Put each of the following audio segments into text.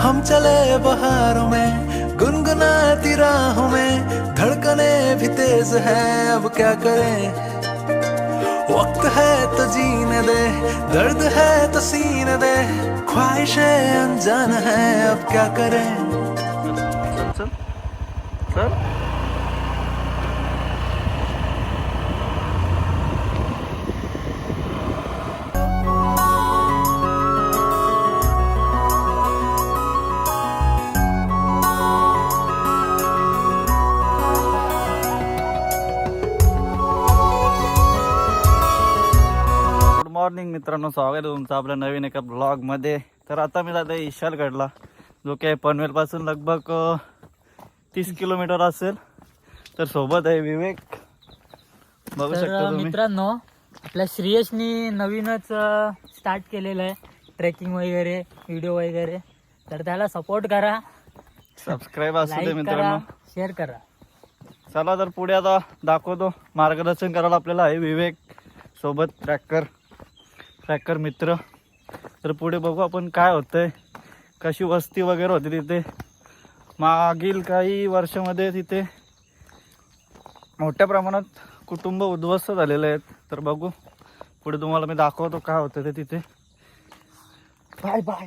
हम चले बहारों में, गुनगुनाती राहों में, धड़कने भी तेज है, अब क्या करें? वक्त है तो जीने दे, दर्द है तो सीने दे, ख्वाहिशें अनजान है, अब क्या करें? सर चल मॉर्निंग मित्रांनो स्वागत आहे तुमचं आपल्या नवीन एका ब्लॉगमध्ये तर आता मी जातो विशालगडला जो की पनवेलपासून लगभग तीस किलोमीटर असेल. तर सोबत आहे विवेक. बघू शकता तुम्ही. मित्रांनो आपल्या श्रेयसनी नवीनच स्टार्ट केलेलं आहे. ट्रेकिंग वगैरे व्हिडिओ वगैरे. तर त्याला सपोर्ट करा. सबस्क्राईब असू दे मित्रांनो. शेअर करा. चला तर पुढे आता दाखवतो. मार्गदर्शन करायला आपल्याला आहे विवेक. सोबत ट्रॅकर ट्रॅकर मित्र. तर पुढे बघू आपण काय होतंय. कशी वस्ती वगैरे होती तिथे. मागील काही वर्षामध्ये तिथे मोठ्या प्रमाणात कुटुंब उद्ध्वस्त झालेले आहेत. तर बघू. पुढे तुम्हाला मी दाखवतो काय होतं ते तिथे. Bye bye.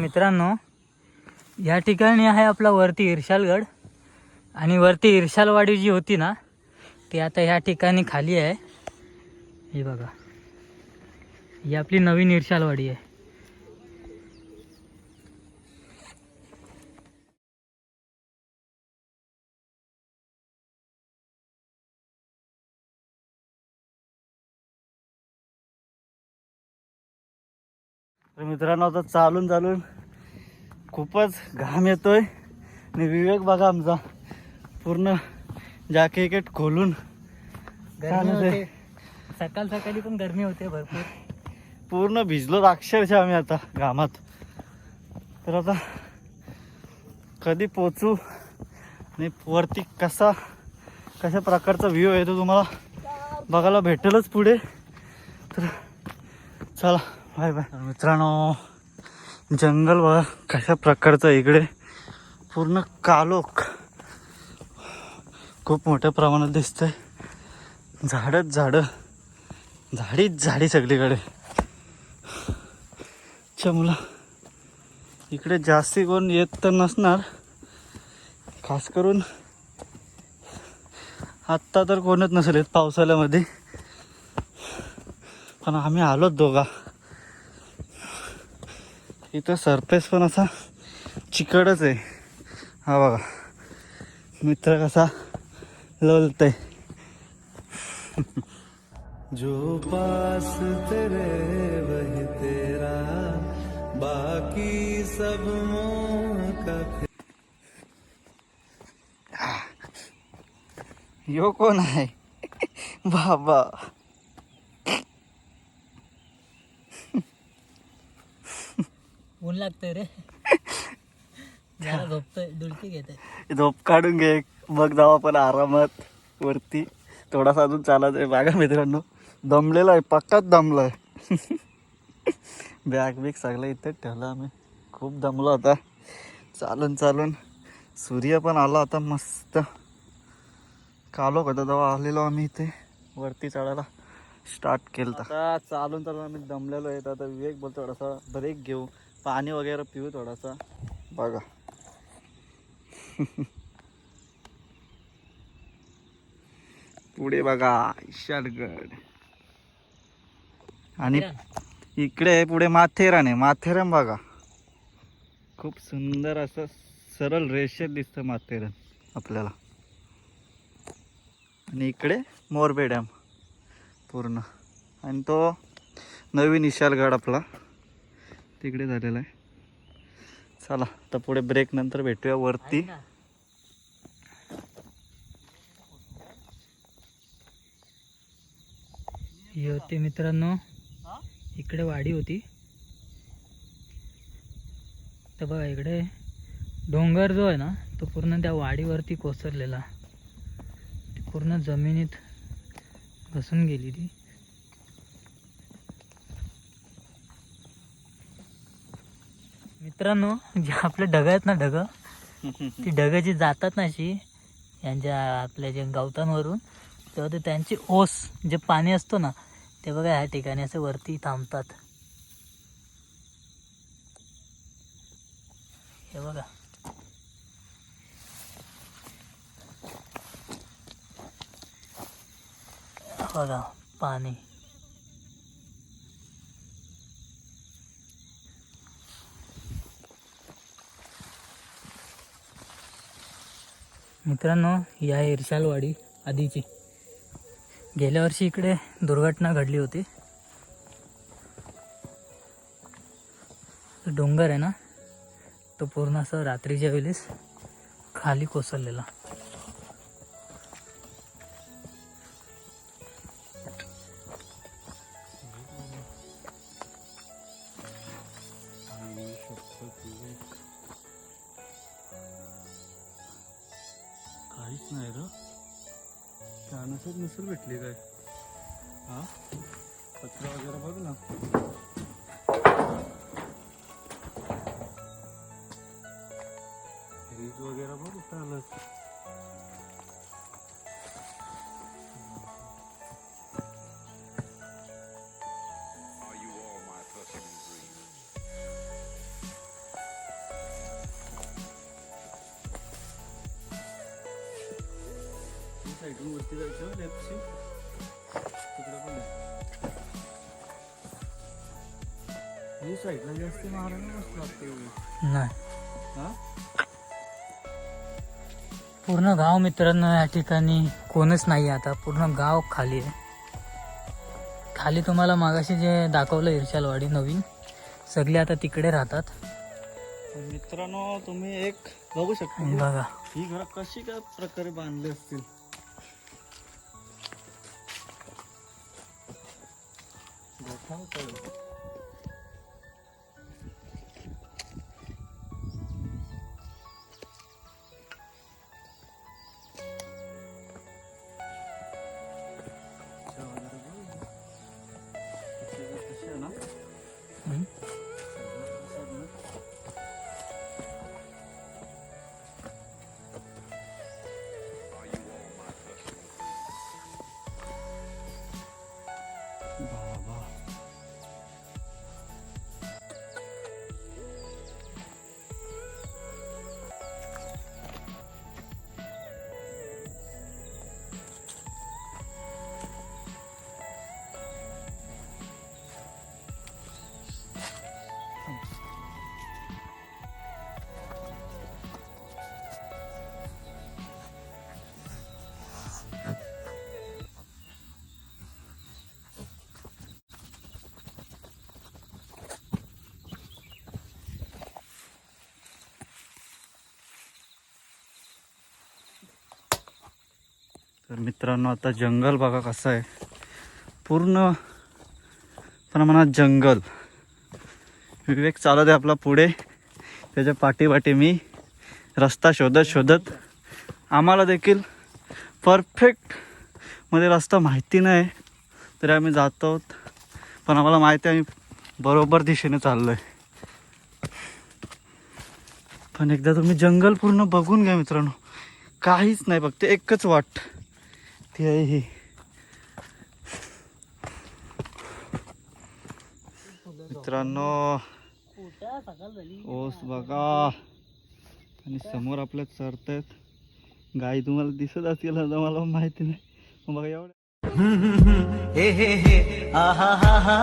मित्रांनो या ठिकाणी आहे आपला वरती इर्शालगड. आणि वरती इर्शालवाडी जी होती ना ती आता ह्या ठिकाणी खाली आहे. हे बघा. ही आपली नवीन इर्शालवाडी आहे. मित्रांनो आता चालून चालून खूपच घाम येतोय. आणि विवेक बघा आमचा पूर्ण जॅकेट खोलून गरमी. होते. सकाळ सकाळी पण गरमी होते भरपूर. पूर्ण भिजलो अक्षरशः आम्ही आता घामात. तर आता कधी पोचू आणि वरती कसा कशा प्रकारचा व्ह्यू आहे तो तुम्हाला बघायला भेटेलच पुढे. तर चला. Bye bye. मित्रांनो जंगल बघा कशा प्रकारचं इकडे. पूर्ण कालोख. खूप मोठ्या प्रमाणात दिसतंय. झाडच झाडं. झाडीच झाडी सगळीकडे. अच्छा मुलं इकडे जास्ती कोण येत तर नसणार. खास करून आत्ता तर कोणच नसेल येत पावसाळ्यामध्ये. पण आम्ही आलोच दोघा. इथं सरफेस पण असा चिकटच आहे. हा बघा. मित्र कसा लोलतय. जो पास तेरे वही तेरा बाकी सब का यो कोण आहे? बाबा. ऊन लागतंय रे. जरा झोपतोय डुलकी घेते झोप काढून घे. मग जाऊ आपण आरामात वरती. थोडासा अजून चालत आहे. बघा मित्रांनो दमलेला आहे पक्काच दमला आहे बॅग बिग सगळं इथं ठेवलं आम्ही. खूप दमलो आता. चालून चालून. सूर्य पण आला आता मस्त. कालोख होता तेव्हा आलेलो आम्ही इथे. वरती चढायला स्टार्ट केलं आता चालून चालून आम्ही दमलेलो आहे तर आता विवेक बोलतो थोडासा ब्रेक घेऊ. पाणी वगैरे पिऊ थोडासा. बघा. पुढे बघा इशारगड. आणि इकडे पुढे माथेरान आहे. माथेरान बघा. खूप सुंदर असं सरळ रेषेत दिसतं माथेरान आपल्याला. आणि इकडे मोरबे डॅम. पूर्ण. आणि तो नवीन इशालगड आपला. तिकडे झालेला आहे. चला तर पुढे ब्रेक नंतर भेटूया वरती. ही होती मित्रांनो इकडे वाडी होती. तर बघा इकडे डोंगर जो आहे ना तो पूर्ण त्या वाडीवरती कोसरलेला. ती पूर्ण जमिनीत घसून गेली ती. मित्रांनो जे आपले ढग आहेत ना ढग ती ढग जी जातात ना अशी यांच्या आपल्या जे गवतांवरून तेव्हा ते त्यांची ओस जे पाणी असतो ना ते बघा ह्या ठिकाणी असे वरती थांबतात. हे बघा. बघा पाणी. मित्रांनो या इरशालवाडी आधीची. गेल्या वर्षी इकडे दुर्घटना घडली होती. डोंगर आहे ना तो पूर्ण असं रात्रीच्या वेळेस खाली कोसळलेला. आलं साईडून वरती जायचं लेफ्टशी तिकडे पण आहे. ही साईडला जास्त मारायला मस्त लागते नाही. हा? पूर्ण गाव मित्रांनो या ठिकाणी कोणच नाही आता. पूर्ण गाव खाली आहे. खाली तुम्हाला मागाशी जे दाखवलं इर्शालवाडी नवीन सगळे आता तिकडे राहतात. तर मित्रांनो तुम्ही एक बघू शकता. बघा. ही घरं कशी काय प्रकारे बांधली असतील? तर मित्रांनो आता जंगल बघा कसं आहे. पूर्ण प्रमाणात जंगल. विवेक चालत आहे आपला पुढे. त्याच्या पाठीपाठी मी रस्ता शोधत शोधत आम्हाला देखील परफेक्टमध्ये रस्ता माहिती नाही. तरी आम्ही जातो आहोत. पण आम्हाला माहिती आहे आम्ही बरोबर दिशेने चाललो आहे पण एकदा तुम्ही जंगल पूर्ण बघून घ्या मित्रांनो. काहीच नाही फक्त एकच वाट. ती आहे ही. मित्रांनो ओस बघा. आणि समोर आपल्या चरतायत. गाई तुम्हाला दिसत असतील मला माहिती नाही. बघा एवढं हे हे हे. आहा हा हा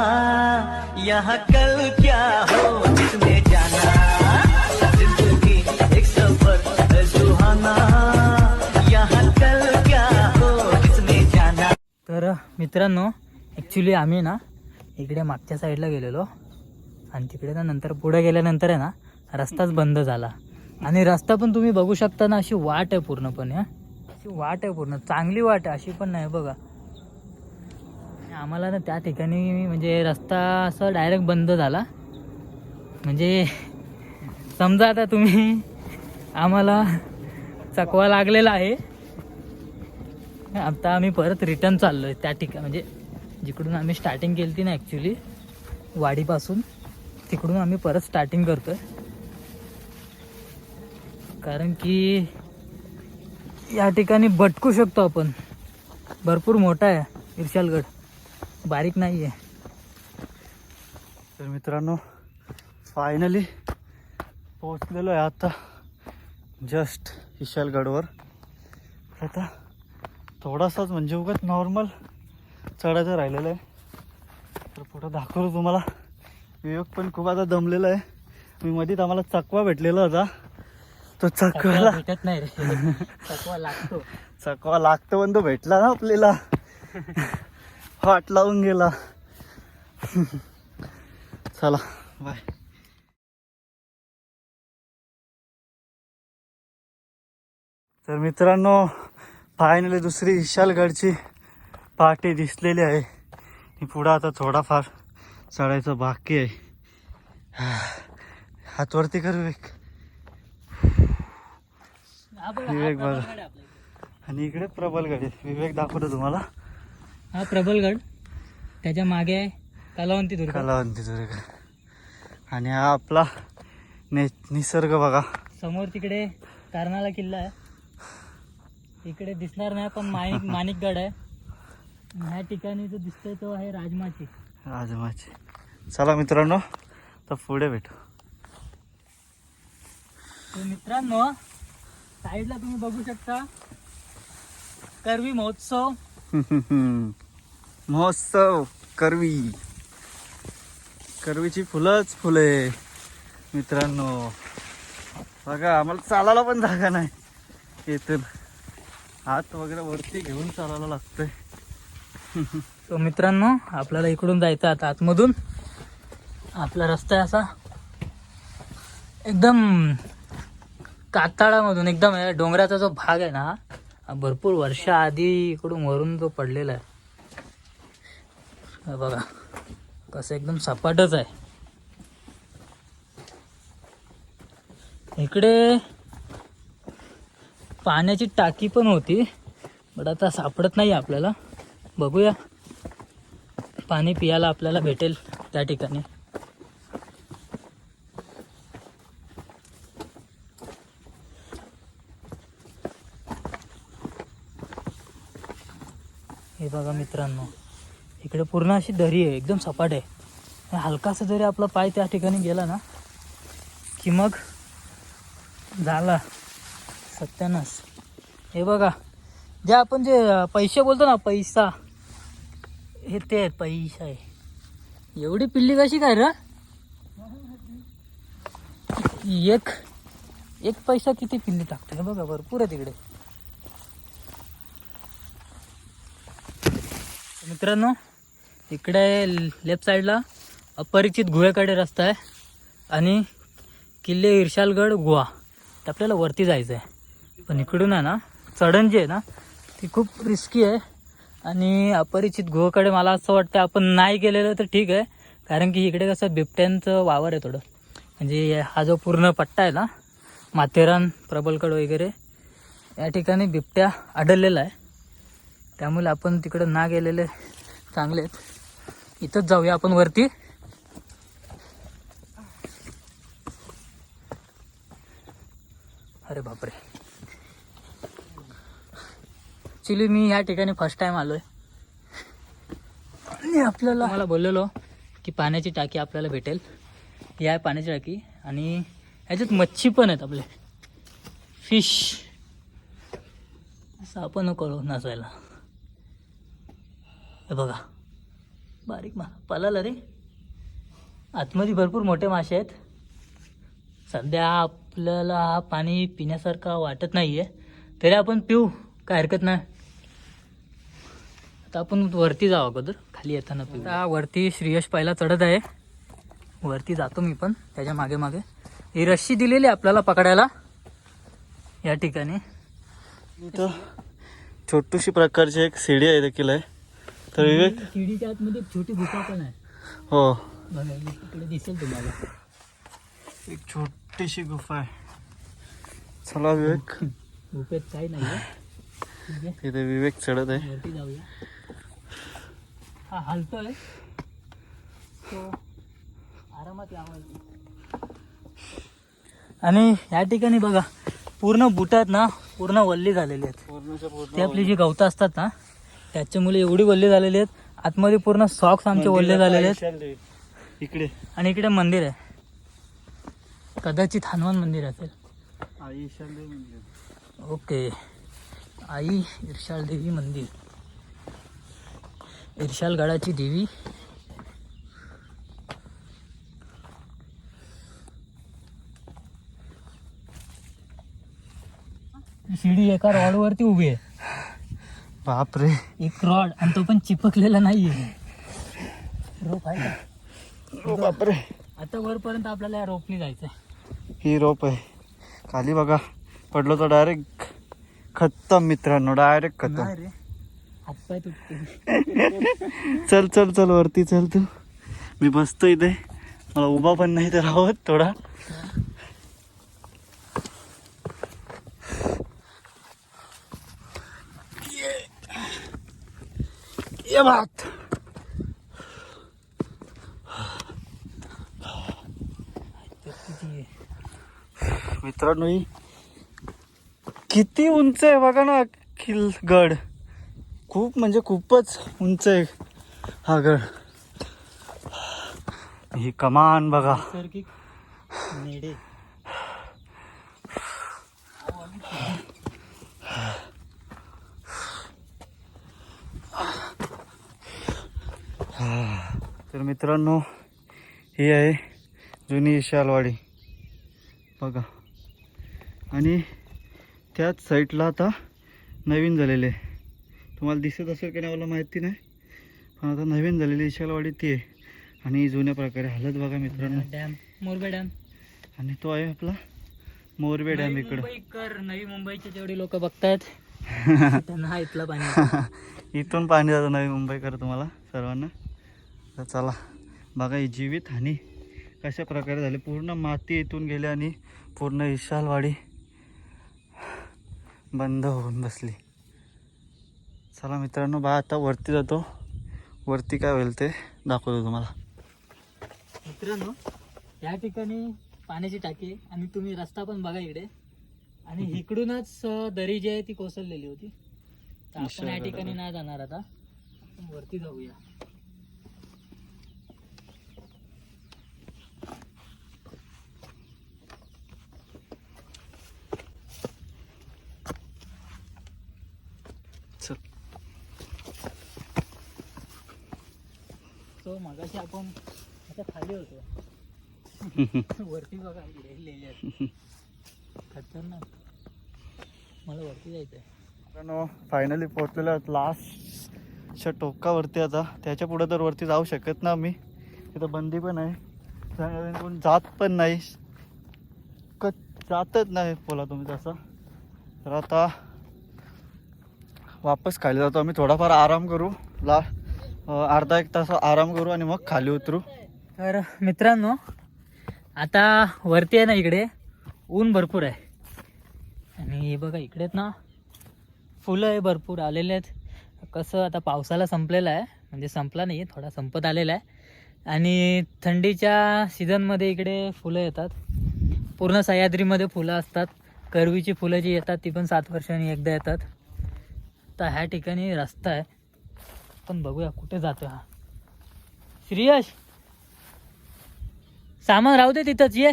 कल क्या हो? तर मित्रांनो ॲक्च्युली आम्ही ना इकडे मागच्या साईडला गेलेलो. आणि तिकडे ना नंतर पुढे गेल्यानंतर आहे ना रस्ताच बंद झाला. आणि रस्ता पण तुम्ही बघू शकता ना अशी वाट आहे पूर्णपणे हां. अशी वाट आहे पूर्ण. चांगली वाट आहे अशी पण नाही बघा. आणि आम्हाला ना त्या ठिकाणी म्हणजे रस्ता असं डायरेक्ट बंद झाला. म्हणजे समजा आता तुम्ही आम्हाला चकवा लागलेला आहे. आता आम्ही परत रिटर्न चाललो आहे त्या ठिकाणी म्हणजे जिकडून आम्ही स्टार्टिंग केली ती ना ॲक्च्युली वाडीपासून तिकडून आम्ही परत स्टार्टिंग करतो आहे कारण की या ठिकाणी भटकू शकतो आपण. भरपूर मोठा आहे इर्शालगड बारीक नाही आहे तर मित्रांनो फायनली पोचलेलो आहे आता जस्ट विशालगडवर. आता थोडासाच म्हणजे उगाच नॉर्मल चढायचं राहिलेलं आहे. तर पुढं दाखवलं तुम्हाला. विवेक पण खूप आता दमलेला आहे. मी मध्येच आम्हाला चकवा भेटलेला होता. तो चकवाला चकवा भेटत नाही रे. चकवा लागतो. चकवा लागतो पण तो भेटला ना आपल्याला. वाट लावून गेला. चला बाय तर मित्रांनो फायनली दुसरी विशालगडची पार्टी दिसलेली आहे. पुढं आता थोडाफार चढायचं बाकी आहे. हातवरती कर विवेक विवेक बघा. इथे. आणि इकडे प्रबलगड आहे. विवेक दाखवतो तुम्हाला. हा प्रबलगड त्याच्यामागे आहे कलावंती दुर्ग. कलावंती दुर्ग. आणि हा आपला ने निसर्ग बघा. समोर तिकडे कर्नाला किल्ला आहे. इकडे दिसणार नाही पण माणिक माणिकगड आहे. ह्या ठिकाणी जो दिसतोय तो आहे राजमाची. राजमाची. चला मित्रांनो तर पुढे भेटू. तर मित्रांनो साईडला तुम्ही बघू शकता करवी महोत्सव. महोत्सव करवी. करवीची फुलंच फुले मित्रांनो. बघा आम्हाला चालायला पण जागा नाही इथून. हात वगैरे वरती घेऊन चालायला लागतंय. तो मित्रांनो आपल्याला इकडून जायचं आता आतमधून. आपला रस्ता आहे असा. एकदम काताळामधून एकदम डोंगराचा जो भाग आहे ना भरपूर वर्षाआधी इकडून वरून जो पडलेला आहे. बघा कसं एकदम सपाटच आहे. इकडे पाण्याची टाकी पण होती बट आता सापडत नाही आपल्याला. बघूया. पाणी पियाला आपल्याला भेटेल त्या ठिकाणी. हे बघा मित्रांनो इकडे पूर्ण अशी दरी आहे एकदम सपाट आहे. आणि हलकासा जरी आपला पाय त्या ठिकाणी गेला ना की मग झाला. सत्यानाश हे बघा जे आपण जे पैसे बोलतो ना पैसा हे ते पैसा आहे. एवढी पिल्ली कशी काय र? एक एक पैसा किती पिल्ली टाकतो? हे बघा भरपूर आहे तिकडे. मित्रांनो इकडे लेफ्ट साईडला अपरिचित गुहेकडे रस्ता आहे आणि किल्ले इर्शालगड गुहा. तर आपल्याला वरती जायचं आहे पण इकडून आहे ना चढण जी आहे ना ती खूप रिस्की आहे. आणि अपरिचित गुहाकडे मला असं वाटतं आपण नाही गेलेलं तर ठीक आहे. कारण की इकडे कसं बिबट्यांचं वावर आहे थोडं. म्हणजे हा जो पूर्ण पट्टा आहे ना माथेरान प्रबलकड वगैरे या ठिकाणी बिबट्या आढळलेला आहे. त्यामुळे आपण तिकडं ना गेलेले चांगले आहेत. इथंच जाऊया आपण वरती. अरे बापरे. ॲक्च्युली मी या ठिकाणी फर्स्ट टाइम आलोय. आणि आपल्याला मला बोललेलो की पाण्याची टाकी आपल्याला भेटेल. ही आहे पाण्याची टाकी आणि ह्याच्यात मच्छी पण आहेत आपले. फिश असं आपण नको नसायला हे बघा. बारीक मा पलाला रे. आतमध्ये भरपूर मोठे मासे आहेत. सध्या आपल्याला हा पाणी पिण्यासारखा वाटत नाही आहे तरी आपण पिऊ. काय हरकत नाही. आता आपण वरती जाऊ अगोदर. खाली येताना आता वरती श्रीयश पहिला चढत आहे. वरती जातो मी पण त्याच्यामागे मागे. ही रस्सी दिलेली आपल्याला पकडायला. या ठिकाणी. इथं छोटूशी प्रकारची एक शिडी आहे देखील आहे. तर विवेक शिडीच्या आतमध्ये एक छोटी गुफा पण आहे. हो. बघा इकडे दिसेल तुम्हाला. एक छोटीशी गुफा आहे. चला विवेक. गुफेत काही नाही आहे. तिथे विवेक चढत आहे. वरती जाऊया. हा हालतोय. तो आरामात लावायचा. आणि या ठिकाणी बघा पूर्ण बुटात ना पूर्ण वल्ली झालेली आहेत. ते आपली जी गवतं असतात ना त्याच्या मुले एवढी वल्ली झालेली आहेत. आतमध्ये पूर्ण सॉक्स आमचे वल्ले झालेले आहेत. इकडे. आणि इकडे मंदिर आहे. कदाचित हनुमान मंदिर असेल. आई ईशान देवी मंदिर. ओके. आई इर्शाल देवी मंदिर. इर्शाल गडाची देवी. शिडी एका रॉडवरती उभी आहे. बापरे. एक रॉड आणि तो पण चिपकलेला नाहीये. रोप आहे का? ओ बापरे. आता वरपर्यंत आपल्याला या रोपनी जायचंय. ही रोप आहे. खाली बघा. पडलो तर डायरेक्ट खत्तम मित्रांनो डायरेक्ट खत्तम हातपाय तुटते चल चल चल वरती चल तू. मी बसतो इथे. मला उभा पण नाही तर राहत थोडा. ये. बात. मित्रांनो किती उंच आहे बघा ना किल गड. खूप म्हणजे खूपच उंच आहे हा गड ही कमान बघा. तर मित्रांनो ही आहे जुनी विशालवाडी. बघा. आणि त्याच साईडला आता नवीन झालेले आहे. तुम्हाला दिसत असेल की नाही मला माहिती नाही. पण आता नवीन झालेली विशालवाडी ती आहे. आणि जुन्या प्रकारे हालत बघा मित्रांनो. Dam Morbe dam. आणि तो आहे आपला मोरबे डॅम इकडं. मुंबईकर नवी मुंबईचे जेवढे लोक बघतायत त्यांना इथला पाणी. इथून पाणी जातं नवी मुंबईकर तुम्हाला सर्वांना. तर चला बघा ही जीवित हानी कशा प्रकारे झाली. पूर्ण माती इथून गेली आणि पूर्ण विशालवाडी बंद होऊन बसली. चला मित्रांनो बा आता वरती जातो. वरती काय होईल ते दाखवतो तुम्हाला. मित्रांनो या ठिकाणी पाण्याची टाकी आहे आणि तुम्ही रस्ता पण बघा इकडे. आणि इकडूनच दरी जी आहे ती कोसळलेली होती. तर आपण या ठिकाणी नाही जाणार आता. वरती जाऊया. तो मगाशी आपण आता खाली होतो. वरती बघा लिहिले खतरनाक. मला वरती जायचंय. मित्रांनो फायनली पोहोचलेलो लास्टच्या टोकावरती आता. त्याच्या पुढे तर वरती जाऊ शकत ना आम्ही. तिथं बंदी पण आहे. कोण जात पण नाही. क जातच नाही बोला तुम्ही तसं. तर आता वापस खाली जातो आम्ही. थोडाफार आराम करू. ला अर्धा एक तास आराम करू आणि मग खाली उतरू. तर मित्रांनो आता वरती आहे ना इकडे ऊन भरपूर आहे. आणि हे बघा इकडेत ना फुलं आहे भरपूर आलेले आहेत. कसं आता पावसाला संपलेला आहे म्हणजे संपला नाही आहे थोडा संपत आलेला आहे. आणि थंडीच्या सीझनमध्ये इकडे फुलं येतात. पूर्ण सह्याद्रीमध्ये फुलं असतात. करवीची फुलं जी येतात ती पण सात वर्षांनी एकदा येतात. तर ह्या ठिकाणी रस्ता आहे. पण बघूया कुठे जातो हा. श्रीयश! सामान राहू दे तिथंच ये.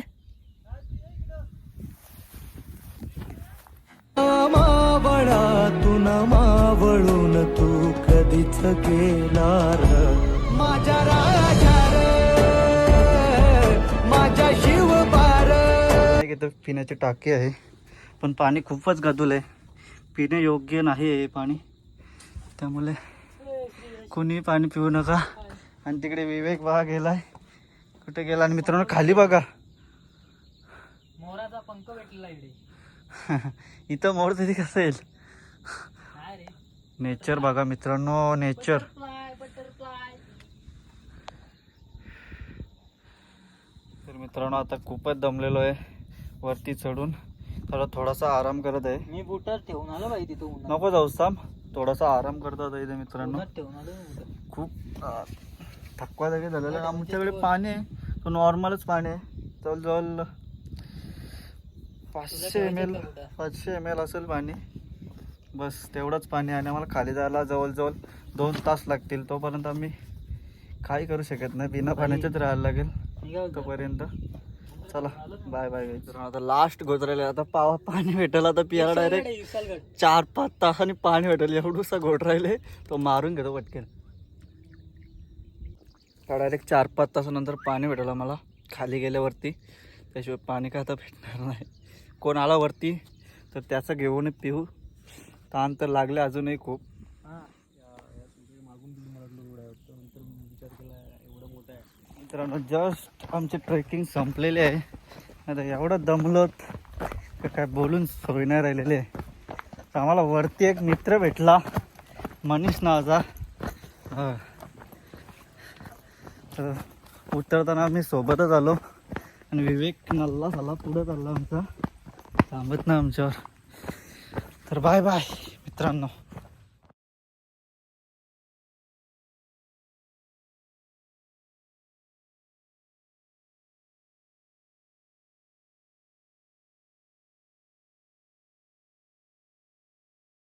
मावळातून मावळून तू कधीच गेला माझ्या राजा रे माझ्या इथं पिण्याची टाकी आहे पण पाणी खूपच गदूल आहे. पिणे योग्य नाही आहे हे पाणी. त्यामुळे कोणी पाणी पिऊ नका. आणि तिकडे विवेक बघा गेलाय. कुठे गेला? आणि मित्रांनो खाली बघा. पंख भेटलेला इकडे. इथं मोर तरी कसं येईल? नेचर बघा मित्रांनो नेचर. तर मित्रांनो आता खूपच दमलेलो आहे. वरती चढून. तर थोडासा आराम करत आहे. मी बुटात ठेवून आलो बाई तिथं उन्हात. नको जाऊ साम थोडासा आराम करतात इथे मित्रांनो. खूप थकवा जागी झालेला आहे. आमच्याकडे पाणी आहे. तो नॉर्मलच पाणी आहे. जवळजवळ पाचशे एम एल? पाचशे एम एल असेल पाणी. बस तेवढंच पाणी आणि आम्हाला खाली जायला जवळजवळ दोन तास लागतील. तोपर्यंत आम्ही काही करू शकत नाही. बिना पाण्याचंच राहायला लागेल? तोपर्यंत. चला बाय बाय तर आता लास्ट गोचरायला आता पावा पाणी भेटेल आता पियाला डायरेक्ट चार पाच तासांनी पाणी भेटेल एवढूसा राहिले. तो मारून घेतो पटकन. डायरेक्ट चार पाच तासानंतर पाणी भेटेल आम्हाला खाली गेल्यावरती. त्याशिवाय पाणी काय आता भेटणार नाही. कोण आला वरती तर त्याचं घेऊन पिऊ. ताण तर लागले अजूनही खूप हा. मित्रांनो जस्ट आमचे ट्रेकिंग संपलेले आहे. आता एवढं दमलोत का काय बोलून सोय नाही राहिलेली आहे. तर आम्हाला वरती एक मित्र भेटला मनीष नावाचा. तर उतरताना आम्ही सोबतच आलो आणि विवेक नल्ला झाला पुढं चालला आमचा. थांबत ना आमच्यावर. तर बाय बाय मित्रांनो.